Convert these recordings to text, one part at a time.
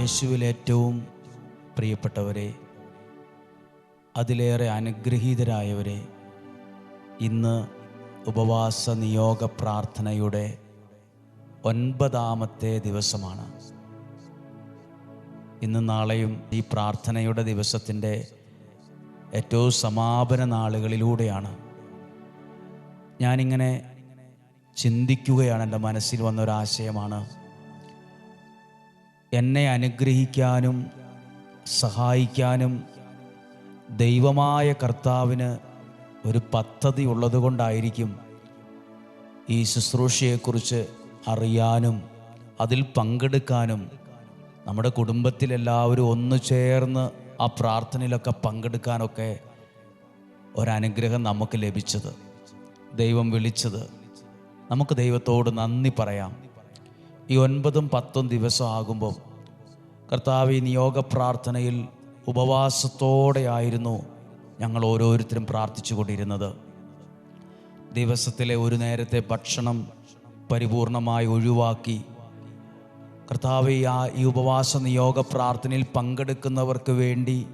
യേശുവിൽ ഏറ്റവും പ്രിയപ്പെട്ടവരെ അതിലേറെ അനുഗ്രഹീതരായവരെ ഇന്ന് ഉപവാസ നിയോഗ പ്രാർത്ഥനയുടെ ഒൻപതാമത്തെ ദിവസമാണ്. ഇന്ന് നാളെയും ഈ പ്രാർത്ഥനയുടെ ദിവസത്തിന്റെ ഏറ്റവും സമാപന നാളുകളിലൂടെയാണ്. ഞാനിങ്ങനെ ചിന്തിക്കുകയാണ് എന്റെ മനസ്സിൽ വന്ന ഒരാശയമാണ് എന്നെ അനുഗ്രഹിക്കാനും സഹായിക്കാനും ദൈവമായ കർത്താവിന് ഒരു പദ്ധതി ഉള്ളതുകൊണ്ടായിരിക്കും ഈ ശുശ്രൂഷയെക്കുറിച്ച് അറിയാനും അതിൽ പങ്കെടുക്കാനും നമ്മുടെ കുടുംബത്തിലെല്ലാവരും ഒന്നു ചേർന്ന് ആ പ്രാർത്ഥനയിലൊക്കെ പങ്കെടുക്കാനൊക്കെ ഒരനുഗ്രഹം നമുക്ക് ലഭിച്ചത് ദൈവം വിളിച്ചത്. നമുക്ക് ദൈവത്തോട് നന്ദി പറയാം. ഈ ഒൻപതും പത്തും ദിവസം ആകുമ്പോൾ കർത്താവ് ഈ നിയോഗ പ്രാർത്ഥനയിൽ ഉപവാസത്തോടെയായിരുന്നു ഞങ്ങൾ ഓരോരുത്തരും പ്രാർത്ഥിച്ചു കൊണ്ടിരുന്നത്. ദിവസത്തിലെ ഒരു നേരത്തെ ഭക്ഷണം പരിപൂർണമായി ഒഴിവാക്കി കർത്താവ് ആ ഈ ഉപവാസ നിയോഗ പ്രാർത്ഥനയിൽ പങ്കെടുക്കുന്നവർക്ക് വേണ്ടി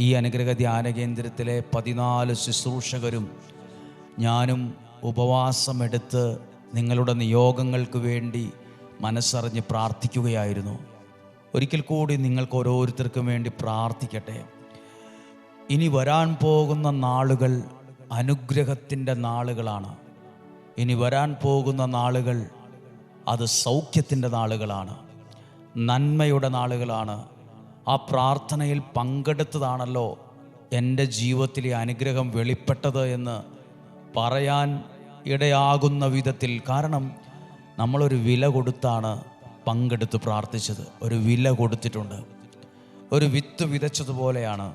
ഈ അനുഗ്രഹ ധ്യാന കേന്ദ്രത്തിലെ പതിനാല് ശുശ്രൂഷകരും ഞാനും ഉപവാസമെടുത്ത് നിങ്ങളുടെ നിയോഗങ്ങൾക്ക് വേണ്ടി മനസ്സറിഞ്ഞ് പ്രാർത്ഥിക്കുകയായിരുന്നു. ഒരിക്കൽ കൂടി നിങ്ങൾക്ക് ഓരോരുത്തർക്കും വേണ്ടി പ്രാർത്ഥിക്കട്ടെ. ഇനി വരാൻ പോകുന്ന നാളുകൾ അനുഗ്രഹത്തിന്റെ നാളുകളാണ്. ഇനി വരാൻ പോകുന്ന നാളുകൾ അത് സൗഖ്യത്തിന്റെ നാളുകളാണ്. നന്മയുടെ നാളുകളാണ്. ആ പ്രാർത്ഥനയിൽ പങ്കെടുത്തതാണല്ലോ എന്റെ ജീവിതത്തിലെ അനുഗ്രഹം വെളിപ്പെട്ടത് എന്ന് പറയാൻ ഇടയാകുന്ന വിധത്തിൽ. കാരണം നമ്മളൊരു വില കൊടുത്താണ് പങ്കെടുത്ത് പ്രാർത്ഥിച്ചത്. ഒരു വില കൊടുത്തിട്ടുണ്ട്. ഒരു വിത്ത് വിതച്ചതുപോലെയാണ്.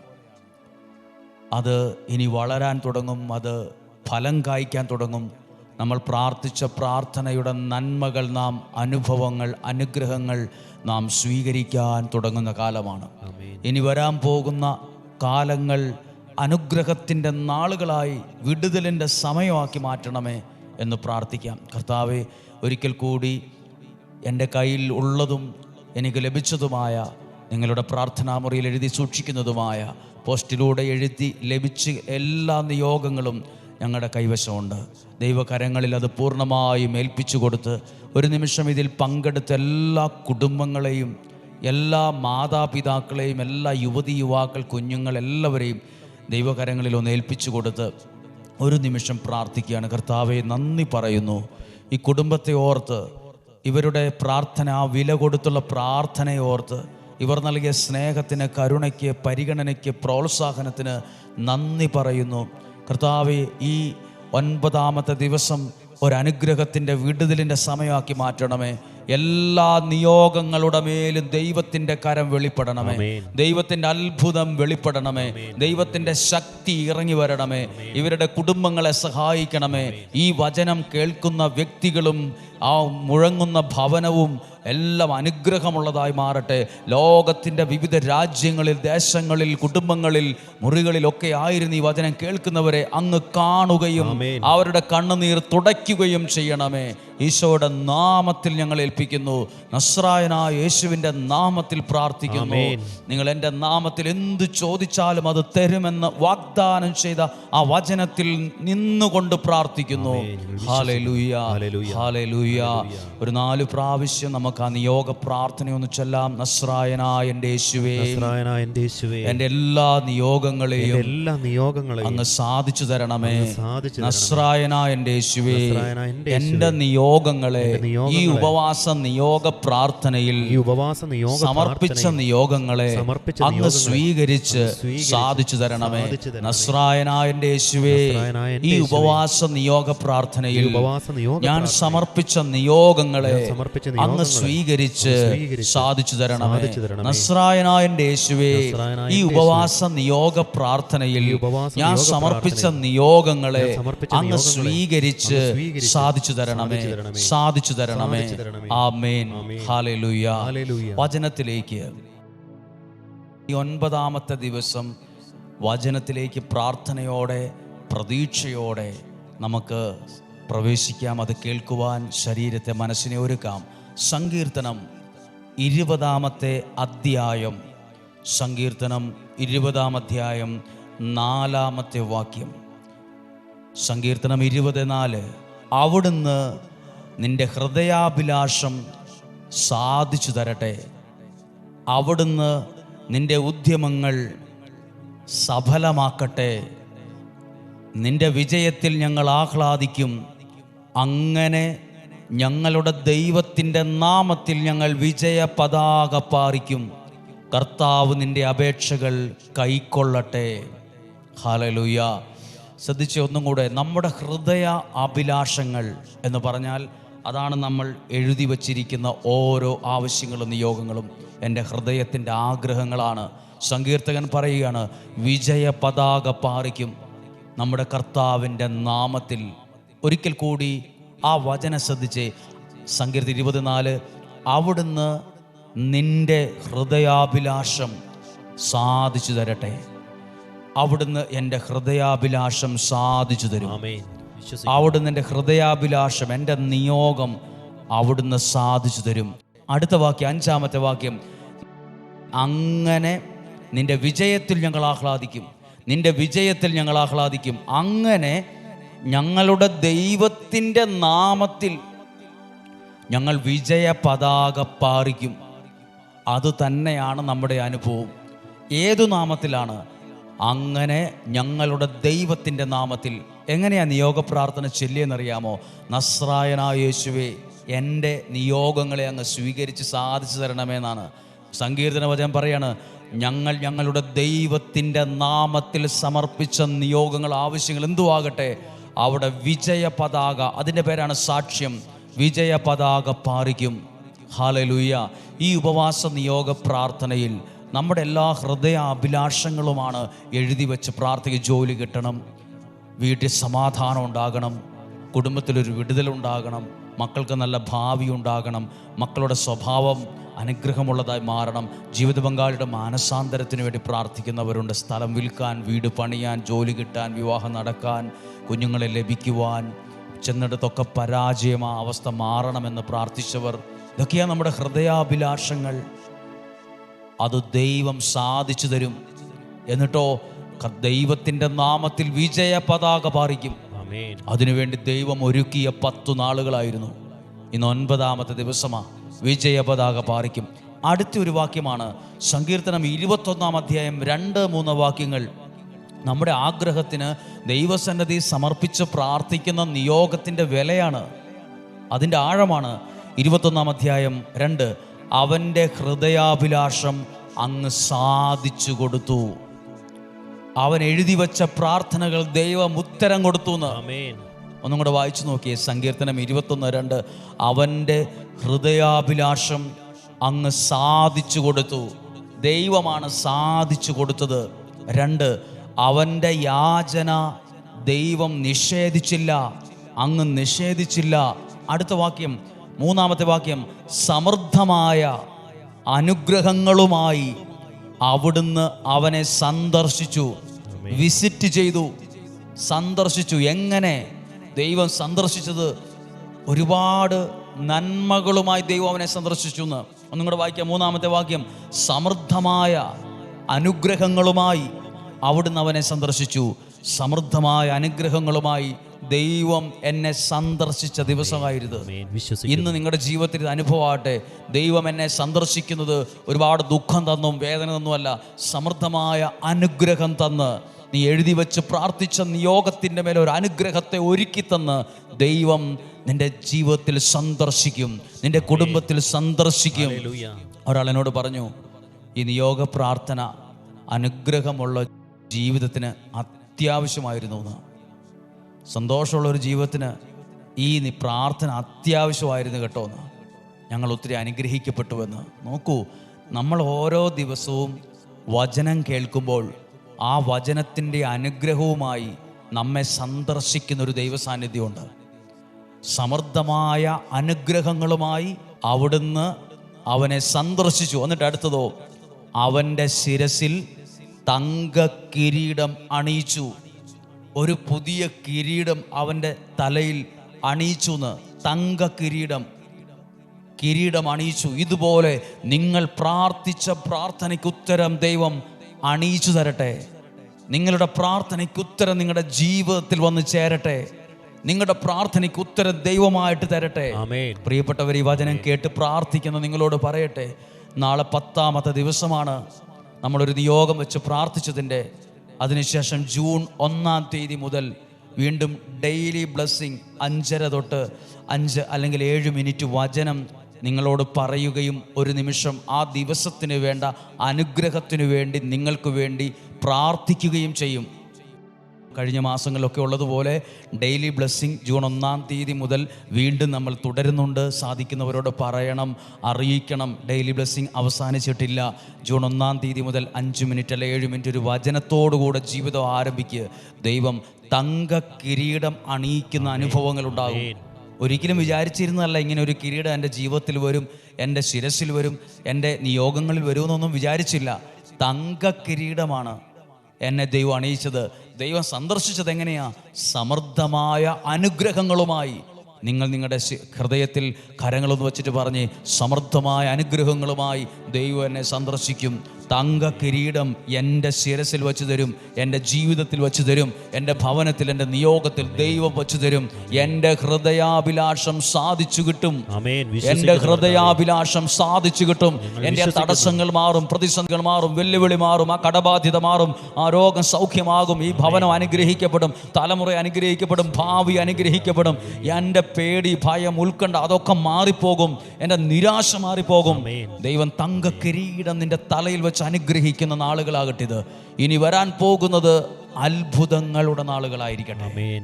അത് ഇനി വളരാൻ തുടങ്ങും അത് ഫലം കായ്ക്കാൻ തുടങ്ങും. നമ്മൾ പ്രാർത്ഥിച്ച പ്രാർത്ഥനയുടെ നന്മകൾ നാം അനുഭവങ്ങൾ അനുഗ്രഹങ്ങൾ നാം സ്വീകരിക്കാൻ തുടങ്ങുന്ന കാലമാണ്. ഇനി വരാൻ പോകുന്ന കാലങ്ങൾ അനുഗ്രഹത്തിന്റെ നാളുകളായി വിടുതലിന്റെ സമയമാക്കി മാറ്റണമേ. എന്ന് പ്രാർത്ഥിക്കാം. കർത്താവെ ഒരിക്കൽ കൂടി എന്റെ കയ്യിൽ ഉള്ളതും എനിക്ക് ലഭിച്ചതുമായ നിങ്ങളുടെ പ്രാർത്ഥനാ മുറിയിൽ എഴുതി സൂക്ഷിക്കുന്നതുമായ പോസ്റ്റിലൂടെ എഴുതി ലഭിച്ച് എല്ലാ നിയോഗങ്ങളും ഞങ്ങളുടെ കൈവശമുണ്ട്. ദൈവകരങ്ങളിൽ അത് പൂർണമായും ഏൽപ്പിച്ചു കൊടുത്ത് ഒരു നിമിഷം ഇതിൽ പങ്കെടുത്ത എല്ലാ കുടുംബങ്ങളെയും എല്ലാ മാതാപിതാക്കളെയും എല്ലാ യുവതി യുവാക്കൾ കുഞ്ഞുങ്ങൾ എല്ലാവരെയും ദൈവകരങ്ങളിൽ ഒന്ന് ഏൽപ്പിച്ചു കൊടുത്ത് ഒരു നിമിഷം പ്രാർത്ഥിക്കുകയാണ്. കർത്താവെ നന്ദി പറയുന്നു. ഈ കുടുംബത്തെ ഓർത്ത് ഇവരുടെ പ്രാർത്ഥന ആ വില കൊടുത്തുള്ള പ്രാർത്ഥനയെ ഓർത്ത് ഇവർ നൽകിയ സ്നേഹത്തിന് കരുണയ്ക്ക് പരിഗണനയ്ക്ക് പ്രോത്സാഹനത്തിന് നന്ദി പറയുന്നു. കർത്താവെ ഈ ഒൻപതാമത്തെ ദിവസം ഒരനുഗ്രഹത്തിന്റെ വിടുതലിന്റെ സമയമാക്കി മാറ്റണമേ. എല്ലാ നിയോഗങ്ങളുടെ മേലും ദൈവത്തിന്റെ കരം വെളിപ്പെടണമേ. ദൈവത്തിന്റെ അത്ഭുതം വെളിപ്പെടണമേ. ദൈവത്തിന്റെ ശക്തി ഇറങ്ങി വരണമേ. ഇവരുടെ കുടുംബങ്ങളെ സഹായിക്കണമേ. ഈ വചനം കേൾക്കുന്ന വ്യക്തികളും ആ മുഴങ്ങുന്ന ഭവനവും എല്ലാം അനുഗ്രഹമുള്ളതായി മാറട്ടെ. ലോകത്തിന്റെ വിവിധ രാജ്യങ്ങളിൽ ദേശങ്ങളിൽ കുടുംബങ്ങളിൽ മുറികളിലൊക്കെ ആയിരുന്നു ഈ വചനം കേൾക്കുന്നവരെ അങ്ങ് കാണുകയും അവരുടെ കണ്ണുനീർ തുടയ്ക്കുകയും ചെയ്യണമേ. ഈശോയുടെ നാമത്തിൽ ഞങ്ങൾ ഏൽപ്പിക്കുന്നു. നസ്രായനായ യേശുവിന്റെ നാമത്തിൽ പ്രാർത്ഥിക്കുന്നു. നിങ്ങൾ എന്റെ നാമത്തിൽ എന്ത് ചോദിച്ചാലും അത് തരുമെന്ന് വാഗ്ദാനം ചെയ്ത ആ വചനത്തിൽ നിന്നുകൊണ്ട് പ്രാർത്ഥിക്കുന്നു. ഹാലലൂയ. ഹാലലൂയ. ഒരു നാല് പ്രാവശ്യം നമുക്ക് ആ നിയോഗ പ്രാർത്ഥനയൊന്ന് ചൊല്ലാം. നസ്രായനായ എന്റെ യേശുവേ. നസ്രായനായ എന്റെ യേശുവേ. എന്റെ എല്ലാ നിയോഗങ്ങളെയും എല്ലാ നിയോഗങ്ങളെയും അങ്ങ് സാധിച്ചു തരണമേ. സാധിച്ചു നസ്രായനായ എന്റെ യേശുവേ. എന്റെ നിയോഗങ്ങളെ ഈ ഉപവാസ നിയോഗ പ്രാർത്ഥനയിൽ ഈ ഉപവാസ നിയോഗ സമർപ്പിച്ച നിയോഗങ്ങളെ സമർപ്പിച്ച അങ്ങ് സ്വീകരിച്ച് സാധിച്ചു തരണമേ. നസ്രായനായ എന്റെ യേശുവേ ഈ ഉപവാസ നിയോഗ പ്രാർത്ഥനയിൽ ഉപവാസ നിയോഗ ഞാൻ സമർപ്പിച്ച നിയോഗങ്ങളെ സമർപ്പിച്ച അങ്ങ് നിയോഗങ്ങളെ സ്വീകരിച്ച് സാധിച്ചു തരണം സാധിച്ചു നസ്രായനായ എന്റെ യേശുവേ ഈ ഉപവാസ നിയോഗ പ്രാർത്ഥനയിൽ ഞാൻ സമർപ്പിച്ച നിയോഗങ്ങളെ അങ്ങ് സ്വീകരിച്ച് സാധിച്ചു തരണമേ. സാധിച്ചു തരണമേ. ആ മേൻ ഹാലുയ ആമേൻ. Hallelujah hallelujah. വചനത്തിലേക്ക്. ഈ ഒൻപതാമത്തെ ദിവസം വചനത്തിലേക്ക് പ്രാർത്ഥനയോടെ പ്രതീക്ഷയോടെ നമുക്ക് പ്രവേശിക്കാം. അത് കേൾക്കുവാൻ ശരീരത്തെ മനസ്സിനെ ഒരുക്കാം. സങ്കീർത്തനം ഇരുപതാമത്തെ അധ്യായം. സങ്കീർത്തനം ഇരുപതാം അധ്യായം നാലാമത്തെ വാക്യം. സങ്കീർത്തനം ഇരുപത് നാല്. അവിടുന്ന് നിന്റെ ഹൃദയാഭിലാഷം സാധിച്ചു തരട്ടെ. അവിടുന്ന് നിന്റെ ഉദ്യമങ്ങൾ സഫലമാക്കട്ടെ. നിന്റെ വിജയത്തിൽ ഞങ്ങൾ ആഹ്ലാദിക്കും. അങ്ങനെ ഞങ്ങളുടെ ദൈവത്തിന്റെ നാമത്തിൽ ഞങ്ങൾ വിജയ പതാക പാറിക്കും. കർത്താവ് നിന്റെ അപേക്ഷകൾ കൈക്കൊള്ളട്ടെ. ഹാലലുയ ശ്രദ്ധിച്ച ഒന്നും കൂടെ നമ്മുടെ ഹൃദയ അഭിലാഷങ്ങൾ എന്ന് പറഞ്ഞാൽ അതാണ് നമ്മൾ എഴുതി വച്ചിരിക്കുന്ന ഓരോ ആവശ്യങ്ങളും നിയോഗങ്ങളും. എന്റെ ഹൃദയത്തിന്റെ ആഗ്രഹങ്ങളാണ്. സങ്കീർത്തകൻ പറയുകയാണ് വിജയ പതാക പാറിക്കും. നമ്മുടെ കർത്താവിന്റെ നാമത്തിൽ ഒരിക്കൽ കൂടി ആ വചനം ശ്രദ്ധിച്ച് സങ്കീർത്തി ഇരുപത്തിനാല് അവിടുന്ന് നിന്റെ ഹൃദയാഭിലാഷം സാധിച്ചു തരട്ടെ. അവിടുന്ന് എന്റെ ഹൃദയാഭിലാഷം സാധിച്ചു തരും. അവിടുന്ന് എന്റെ ഹൃദയാഭിലാഷം എന്റെ നിയോഗം അവിടുന്ന് സാധിച്ചു തരും. അടുത്ത വാക്യം അഞ്ചാമത്തെ വാക്യം. അങ്ങനെ നിന്റെ വിജയത്തിൽ ഞങ്ങൾ ആഹ്ലാദിക്കും. നിന്റെ വിജയത്തിൽ ഞങ്ങൾ ആഹ്ലാദിക്കും. അങ്ങനെ ഞങ്ങളുടെ ദൈവത്തിന്റെ നാമത്തിൽ ഞങ്ങൾ വിജയ പതാക പാറിക്കും. അത് തന്നെയാണ് നമ്മുടെ അനുഭവം. ഏതു നാമത്തിലാണ്? അങ്ങനെ ഞങ്ങളുടെ ദൈവത്തിന്റെ നാമത്തിൽ. എങ്ങനെയാണ് നിയോഗ പ്രാർത്ഥന ചൊല്ലിയെന്നറിയാമോ? നസ്രായനായ യേശുവേ എന്റെ നിയോഗങ്ങളെ അങ്ങ് സ്വീകരിച്ച് സാധിച്ചു തരണമെന്നാണ് സങ്കീർത്തന വചനം പറയാണ്. ഞങ്ങൾ ഞങ്ങളുടെ ദൈവത്തിന്റെ നാമത്തിൽ സമർപ്പിച്ച നിയോഗങ്ങൾ ആവശ്യങ്ങൾ എന്തുവാകട്ടെ അവിടെ വിജയ പതാക അതിന്റെ പേരാണ് സാക്ഷ്യം. വിജയ പതാക പാറിക്കും. ഹാലലൂയ ഈ ഉപവാസ നിയോഗ പ്രാർത്ഥനയിൽ നമ്മുടെ എല്ലാ ഹൃദയ അഭിലാഷങ്ങളുമാണ് എഴുതി വെച്ച് പ്രാർത്ഥിക്കുക. ജോലി കിട്ടണം. വീട്ടിൽ സമാധാനം ഉണ്ടാകണം. കുടുംബത്തിലൊരു വിടുതലുണ്ടാകണം മക്കൾക്ക് നല്ല ഭാവി ഉണ്ടാകണം. മക്കളുടെ സ്വഭാവം അനുഗ്രഹമുള്ളതായി മാറണം. ജീവിത പങ്കാളിയുടെ മാനസാന്തരത്തിന് വേണ്ടി പ്രാർത്ഥിക്കുന്നവരുണ്ട്. സ്ഥലം വിൽക്കാൻ വീട് പണിയാൻ ജോലി കിട്ടാൻ വിവാഹം നടക്കാൻ കുഞ്ഞുങ്ങളെ ലഭിക്കുവാൻ ചെന്നിടത്തൊക്കെ പരാജയം ആ അവസ്ഥ മാറണമെന്ന് പ്രാർത്ഥിച്ചവർ ഇതൊക്കെയാണ് നമ്മുടെ ഹൃദയാഭിലാഷങ്ങൾ. അത് ദൈവം സാധിച്ചു തരും. എന്നിട്ടോ ദൈവത്തിന്റെ നാമത്തിൽ വിജയ പതാക പാറിക്കും. അതിനുവേണ്ടി ദൈവം ഒരുക്കിയ പത്തു നാളുകളായിരുന്നു. ഇന്ന് ഒൻപതാമത്തെ ദിവസമാണ് വിജയ പതാക പാറിക്കും. അടുത്ത ഒരു വാക്യമാണ് സങ്കീർത്തനം ഇരുപത്തൊന്നാം അധ്യായം രണ്ട് മൂന്ന് വാക്യങ്ങൾ. നമ്മുടെ ആഗ്രഹത്തിന് ദൈവസന്നദ്ധി സമർപ്പിച്ച് പ്രാർത്ഥിക്കുന്ന നിയോഗത്തിന്റെ വിലയാണ്. അതിന്റെ ആഴമാണ് ഇരുപത്തൊന്നാം അധ്യായം രണ്ട്. അവന്റെ ഹൃദയാഭിലാഷം അങ്ങ് സാധിച്ചു കൊടുത്തു. അവൻ എഴുതി വച്ച പ്രാർത്ഥനകൾ ദൈവം ഉത്തരം കൊടുത്തു എന്ന് ഒന്നും കൂടെ വായിച്ചു നോക്കിയേ. സങ്കീർത്തനം ഇരുപത്തൊന്ന് രണ്ട്. അവന്റെ ഹൃദയാഭിലാഷം അങ്ങ് സാധിച്ചു കൊടുത്തു. ദൈവമാണ് സാധിച്ചു കൊടുത്തത്. രണ്ട് അവന്റെ യാചന ദൈവം നിഷേധിച്ചില്ല. അങ്ങ് നിഷേധിച്ചില്ല. അടുത്ത വാക്യം മൂന്നാമത്തെ വാക്യം. സമൃദ്ധമായ അനുഗ്രഹങ്ങളുമായി അവിടുന്ന് അവനെ സന്ദർശിച്ചു. വിസിറ്റ് ചെയ്തു. സന്ദർശിച്ചു. എങ്ങനെ? ദൈവം സന്ദർശിച്ചത് ഒരുപാട് നന്മകളുമായി ദൈവം അവനെ സന്ദർശിച്ചു എന്ന്. ഒന്നും കൂടെ വായിക്കാം മൂന്നാമത്തെ വാക്യം. സമൃദ്ധമായ അനുഗ്രഹങ്ങളുമായി അവിടുന്ന് അവനെ സന്ദർശിച്ചു. സമൃദ്ധമായ അനുഗ്രഹങ്ങളുമായി ദൈവം എന്നെ സന്ദർശിച്ച ദിവസമായിരുന്നു. ഇന്ന് നിങ്ങളുടെ ജീവിതത്തിൽ ഇത് അനുഭവമാകട്ടെ. ദൈവം എന്നെ സന്ദർശിക്കുന്നത് ഒരുപാട് ദുഃഖം തന്നും വേദന തന്നുമല്ല. സമൃദ്ധമായ അനുഗ്രഹം തന്ന്. നീ എഴുതി വെച്ച് പ്രാർത്ഥിച്ച നിയോഗത്തിന്റെ മേലെ ഒരു അനുഗ്രഹത്തെ ഒരുക്കി തന്ന് ദൈവം നിന്റെ ജീവിതത്തിൽ സന്ദർശിക്കും നിന്റെ കുടുംബത്തിൽ സന്ദർശിക്കും. ഒരാൾ എന്നോട് പറഞ്ഞു ഈ നിയോഗ പ്രാർത്ഥന അനുഗ്രഹമുള്ള ജീവിതത്തിന് അത്യാവശ്യമായിരുന്നു എന്ന്. സന്തോഷമുള്ള ഒരു ജീവിതത്തിന് ഈ നി- പ്രാർത്ഥന അത്യാവശ്യമായിരുന്നു കേട്ടോ എന്ന്. ഞങ്ങൾ ഒത്തിരി അനുഗ്രഹിക്കപ്പെട്ടുവെന്ന് നോക്കൂ നമ്മൾ ഓരോ ദിവസവും വചനം കേൾക്കുമ്പോൾ ആ വചനത്തിന്റെ അനുഗ്രഹവുമായി നമ്മെ സന്ദർശിക്കുന്ന ഒരു ദൈവ സാന്നിധ്യമുണ്ട് സമൃദ്ധമായ അനുഗ്രഹങ്ങളുമായി അവിടുന്ന് അവനെ സന്ദർശിച്ചു. എന്നിട്ട് അടുത്തതോ അവന്റെ ശിരസിൽ തങ്ക കിരീടം അണിയിച്ചു. ഒരു പുതിയ കിരീടം അവന്റെ തലയിൽ അണിയിച്ചു എന്ന് തങ്ക കിരീടം കിരീടം അണിയിച്ചു. ഇതുപോലെ നിങ്ങൾ പ്രാർത്ഥിച്ച പ്രാർത്ഥനയ്ക്ക് ഉത്തരം ദൈവം അണിയിച്ചു തരട്ടെ. നിങ്ങളുടെ പ്രാർത്ഥനയ്ക്ക് ഉത്തരം നിങ്ങളുടെ ജീവിതത്തിൽ വന്ന് ചേരട്ടെ. നിങ്ങളുടെ പ്രാർത്ഥനയ്ക്ക് ഉത്തരം ദൈവമായിട്ട് തരട്ടെ. പ്രിയപ്പെട്ടവർ ഈ വചനം കേട്ട് പ്രാർത്ഥിക്കുന്ന നിങ്ങളോട് പറയട്ടെ. നാളെ പത്താമത്തെ ദിവസമാണ് നമ്മളൊരു നിയോഗം വെച്ച് പ്രാർത്ഥിച്ചതിന്റെ. അതിനുശേഷം ജൂൺ ഒന്നാം തീയതി മുതൽ വീണ്ടും ഡെയിലി ബ്ലെസ്സിങ് അഞ്ചര തൊട്ട് അഞ്ച് അല്ലെങ്കിൽ ഏഴ് മിനിറ്റ് വചനം നിങ്ങളോട് പറയുകയും ഒരു നിമിഷം ആ ദിവസത്തിന് വേണ്ട അനുഗ്രഹത്തിനു വേണ്ടി നിങ്ങൾക്ക് വേണ്ടി പ്രാർത്ഥിക്കുകയും ചെയ്യും. കഴിഞ്ഞ മാസങ്ങളിലൊക്കെ ഉള്ളതുപോലെ ഡെയിലി ബ്ലെസ്സിങ് ജൂൺ ഒന്നാം തീയതി മുതൽ വീണ്ടും നമ്മൾ തുടരുന്നുണ്ട്. സാധിക്കുന്നവരോട് പറയണം അറിയിക്കണം. Daily blessing അവസാനിച്ചിട്ടില്ല. ജൂൺ ഒന്നാം തീയതി മുതൽ അഞ്ച് മിനിറ്റ് അല്ലെ ഏഴ് മിനിറ്റ് ഒരു വചനത്തോടുകൂടെ ജീവിതം ആരംഭിക്കുക. ദൈവം തങ്ക കിരീടം അണിയിക്കുന്ന അനുഭവങ്ങൾ ഉണ്ടാകും ഒരിക്കലും വിചാരിച്ചിരുന്നതല്ല ഇങ്ങനെ ഒരു കിരീടം എന്റെ ജീവിതത്തിൽ വരും എന്റെ ശിരസിൽ വരും എന്റെ നിയോഗങ്ങളിൽ വരുമെന്നൊന്നും വിചാരിച്ചില്ല. തങ്ക കിരീടമാണ് എന്നെ ദൈവം അണിയിച്ചത്. ദൈവം സന്ദർശിച്ചത് എങ്ങനെയാ? സമൃദ്ധമായ അനുഗ്രഹങ്ങളുമായി. നിങ്ങൾ നിങ്ങളുടെ ഹൃദയത്തിൽ കരങ്ങളൊന്ന് വെച്ചിട്ട് പറഞ്ഞ് സമൃദ്ധമായ അനുഗ്രഹങ്ങളുമായി ദൈവം എന്നെ സന്ദർശിക്കും. തങ്ക കിരീടം എന്റെ ശിരസിൽ വെച്ച് തരും എന്റെ ജീവിതത്തിൽ വെച്ച് തരും എന്റെ ഭവനത്തിൽ എന്റെ നിയോഗത്തിൽ ദൈവം വെച്ച് തരും. എന്റെ ഹൃദയാഭിലാഷം സാധിച്ചു കിട്ടും. എന്റെ ഹൃദയാഭിലാഷം സാധിച്ചു കിട്ടും. എന്റെ തടസ്സങ്ങൾ മാറും പ്രതിസന്ധികൾ മാറും വെല്ലുവിളി മാറും ആ കടബാധ്യത മാറും ആ രോഗം സൗഖ്യമാകും ഈ ഭവനം അനുഗ്രഹിക്കപ്പെടും തലമുറ അനുഗ്രഹിക്കപ്പെടും ഭാവി അനുഗ്രഹിക്കപ്പെടും. എന്റെ പേടി ഭയം ഉത്കണ്ഠ അതൊക്കെ മാറിപ്പോകും. എന്റെ നിരാശ മാറിപ്പോകും. ദൈവം തങ്ക കിരീടം നിന്റെ തലയിൽ വെച്ച് അനുഗ്രഹിക്കുന്ന നാളുകളാകട്ടെ ഇത്. ഇനി വരാൻ പോകുന്നത് അത്ഭുതങ്ങളുടെ നാളുകളായിരിക്കട്ടെ.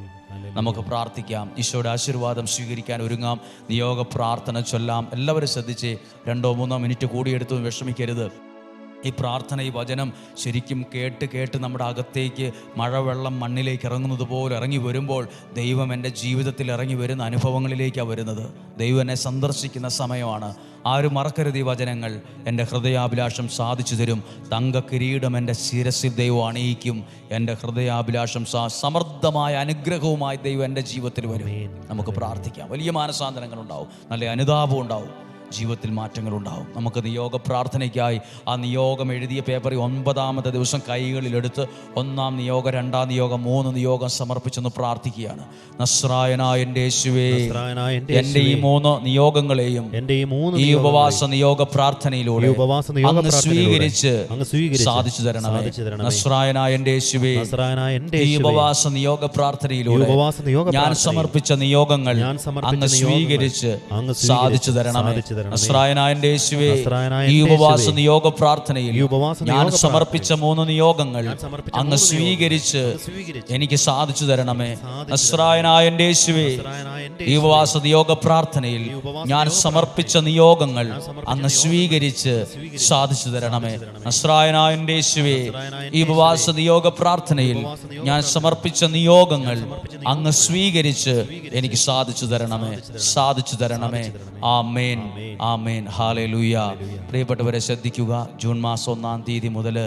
നമുക്ക് പ്രാർത്ഥിക്കാം. ഈശോയുടെ ആശീർവാദം സ്വീകരിക്കാൻ ഒരുങ്ങാം. നിയോഗ പ്രാർത്ഥന ചൊല്ലാം. എല്ലാവരും ശ്രദ്ധിച്ച് രണ്ടോ മൂന്നോ മിനിറ്റ് കൂടിയെടുത്തും വിഷമിക്കരുത്. ഈ പ്രാർത്ഥന ഈ വചനം ശരിക്കും കേട്ട് കേട്ട് നമ്മുടെ അകത്തേക്ക് മഴവെള്ളം മണ്ണിലേക്ക് ഇറങ്ങുന്നത് പോലെ ഇറങ്ങി വരുമ്പോൾ ദൈവം എന്റെ ജീവിതത്തിൽ ഇറങ്ങി വരുന്ന അനുഭവങ്ങളിലേക്കാണ് വരുന്നത്. ദൈവം എന്നെ സന്ദർശിക്കുന്ന സമയമാണ്. ആരും മറക്കരുത് ഈ വചനങ്ങൾ. എന്റെ ഹൃദയാഭിലാഷം സാധിച്ചു തരും. തങ്ക കിരീടം എന്റെ ശിരസിൽ ദൈവം അണിയിക്കും. എന്റെ ഹൃദയാഭിലാഷം സാ സമൃദ്ധമായ അനുഗ്രഹവുമായി ദൈവം എന്റെ ജീവിതത്തിൽ വരും. നമുക്ക് പ്രാർത്ഥിക്കാം. വലിയ മാനസാന്തരങ്ങളുണ്ടാവും. നല്ല അനുതാപം ഉണ്ടാവും. ജീവിതത്തിൽ മാറ്റങ്ങൾ ഉണ്ടാവും. നമുക്ക് നിയോഗ പ്രാർത്ഥനയ്ക്കായി ആ നിയോഗം എഴുതിയ പേപ്പറിൽ ഒൻപതാമത്തെ ദിവസം കൈകളിലെടുത്ത് ഒന്നാം നിയോഗം രണ്ടാം നിയോഗം മൂന്ന് നിയോഗം സമർപ്പിച്ചെന്ന് പ്രാർത്ഥിക്കുകയാണ്. നസ്രായനായ എന്റെ യേശുവേ എന്റെ ഈ മൂന്ന് നിയോഗങ്ങളെയും എന്റെ ഈ മൂന്ന് ഈ ഉപവാസ നിയോഗ പ്രാർത്ഥനയിലൂടെ ഉപവാസ നിയോഗ സ്വീകരിച്ച് സാധിച്ചു തരണം നസ്രായനായ എന്റെ യേശുവേ ഈ ഉപവാസ നിയോഗ പ്രാർത്ഥനയിലൂടെ ഞാൻ സമർപ്പിച്ച നിയോഗങ്ങൾ അങ്ങ് സ്വീകരിച്ച് അങ്ങ് സ്വീകരിച്ച് സാധിച്ചു തരണമേ തരണമേ. യേശുവേ ഈ ഉപവാസ നിയോഗ പ്രാർത്ഥനയിൽ ഞാൻ സമർപ്പിച്ച മൂന്ന് നിയോഗങ്ങൾ അങ്ങ് സ്വീകരിച്ച് എനിക്ക് സാധിച്ചു തരണമേ അസ്രായനായന്റെ യേശുവേ ഈ ഉപവാസ നിയോഗ പ്രാർത്ഥനയിൽ ഞാൻ സമർപ്പിച്ച നിയോഗങ്ങൾ അങ്ങ് സ്വീകരിച്ച് സാധിച്ചു തരണമേ. നസ്രായനായ ശിവേ യേശുവേ ഈ ഉപവാസ നിയോഗ പ്രാർത്ഥനയിൽ ഞാൻ സമർപ്പിച്ച നിയോഗങ്ങൾ അങ്ങ് സ്വീകരിച്ച് എനിക്ക് സാധിച്ചു തരണമേ. സാധിച്ചു തരണമേ. ആ മേൻ ആ മേൻ ഹാലേ ലൂയ പ്രിയപ്പെട്ടവരെ ശ്രദ്ധിക്കുക ജൂൺ മാസം ഒന്നാം തീയതി മുതൽ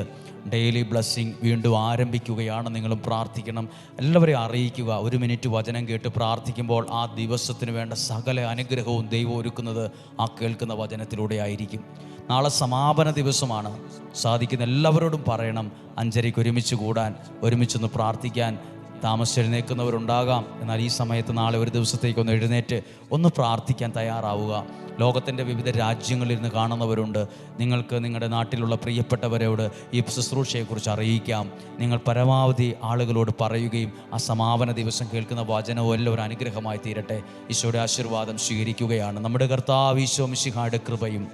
ഡെയിലി ബ്ലെസ്സിങ് വീണ്ടും ആരംഭിക്കുകയാണ്. നിങ്ങളും പ്രാർത്ഥിക്കണം. എല്ലാവരെയും അറിയിക്കുക. ഒരു മിനിറ്റ് വചനം കേട്ട് പ്രാർത്ഥിക്കുമ്പോൾ ആ ദിവസത്തിന് വേണ്ട സകല അനുഗ്രഹവും ദൈവം ഒരുക്കുന്നത് ആ കേൾക്കുന്ന വചനത്തിലൂടെ ആയിരിക്കും. നാളെ സമാപന ദിവസമാണ്. സാധിക്കുന്ന എല്ലാവരോടും പറയണം. അഞ്ചരയ്ക്ക് ഒരുമിച്ച് കൂടാൻ ഒരുമിച്ചൊന്ന് പ്രാർത്ഥിക്കാൻ താമസിച്ചെഴുന്നേൽക്കുന്നവരുണ്ടാകാം എന്നാൽ ഈ സമയത്ത് നാളെ ഒരു ദിവസത്തേക്ക് ഒന്ന് എഴുന്നേറ്റ് ഒന്ന് പ്രാർത്ഥിക്കാൻ തയ്യാറാവുക. ലോകത്തിന്റെ വിവിധ രാജ്യങ്ങളിൽ നിന്ന് കാണുന്നവരുണ്ട്. നിങ്ങൾക്ക് നിങ്ങളുടെ നാട്ടിലുള്ള പ്രിയപ്പെട്ടവരോട് ഈ ശുശ്രൂഷയെക്കുറിച്ച് അറിയിക്കാം. നിങ്ങൾ പരമാവധി ആളുകളോട് പറയുകയും ആ സമാപന ദിവസം കേൾക്കുന്ന വചനവും എല്ലാം ഒരു അനുഗ്രഹമായി തീരട്ടെ. ഈശോയുടെ ആശീർവാദം സ്വീകരിക്കുകയാണ്. നമ്മുടെ കർത്താവ് ഈശോ മിശിഹായുടെ കൃപയും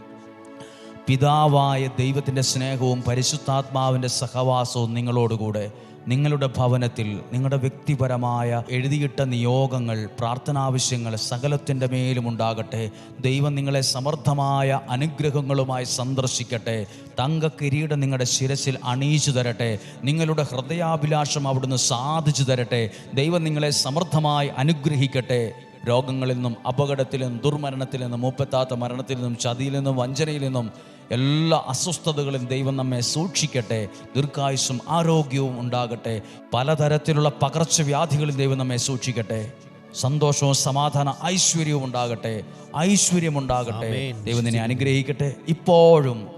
പിതാവായ ദൈവത്തിന്റെ സ്നേഹവും പരിശുദ്ധാത്മാവിന്റെ സഹവാസവും നിങ്ങളോടുകൂടെ. നിങ്ങളുടെ ഭവനത്തിൽ നിങ്ങളുടെ വ്യക്തിപരമായ എഴുതിയിട്ട നിയോഗങ്ങൾ പ്രാർത്ഥനാവശ്യങ്ങൾ സകലത്തിന്റെ മേലും ഉണ്ടാകട്ടെ. ദൈവം നിങ്ങളെ സമർത്ഥമായ അനുഗ്രഹങ്ങളുമായി സന്ദർശിക്കട്ടെ. തങ്ക കിരീടം നിങ്ങളുടെ ശിരസിൽ അണിയിച്ചു തരട്ടെ. നിങ്ങളുടെ ഹൃദയാഭിലാഷം അവിടുന്ന് സാധിച്ചു തരട്ടെ. ദൈവം നിങ്ങളെ സമർത്ഥമായി അനുഗ്രഹിക്കട്ടെ. രോഗങ്ങളിൽ നിന്നും അപകടത്തിൽ നിന്നും ദുർമരണത്തിൽ നിന്നും മൂപ്പത്താത്ത മരണത്തിൽ നിന്നും ചതിയിൽ നിന്നും വഞ്ചനയിൽ നിന്നും എല്ലാ അസ്വസ്ഥതകളും ദൈവം നമ്മെ സൂക്ഷിക്കട്ടെ ദീർഘായുസും ആരോഗ്യവും ഉണ്ടാകട്ടെ പലതരത്തിലുള്ള പകർച്ചവ്യാധികളും ദൈവം നമ്മെ സൂക്ഷിക്കട്ടെ. സന്തോഷവും സമാധാന ഐശ്വര്യവും ഉണ്ടാകട്ടെ ഐശ്വര്യം ഉണ്ടാകട്ടെ. ദൈവം നിന്നെ അനുഗ്രഹിക്കട്ടെ. ഇപ്പോഴും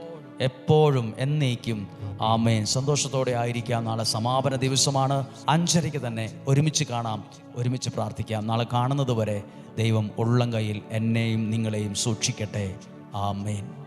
എപ്പോഴും എന്നേക്കും. ആമേൻ. സന്തോഷത്തോടെ ആയിരിക്കാം. നാളെ സമാപന ദിവസമാണ്. അഞ്ചരയ്ക്ക് തന്നെ ഒരുമിച്ച് കാണാം. ഒരുമിച്ച് പ്രാർത്ഥിക്കാം. നാളെ കാണുന്നത് വരെ ദൈവം ഉള്ളം കയ്യിൽ എന്നെയും നിങ്ങളെയും സൂക്ഷിക്കട്ടെ. ആമേൻ.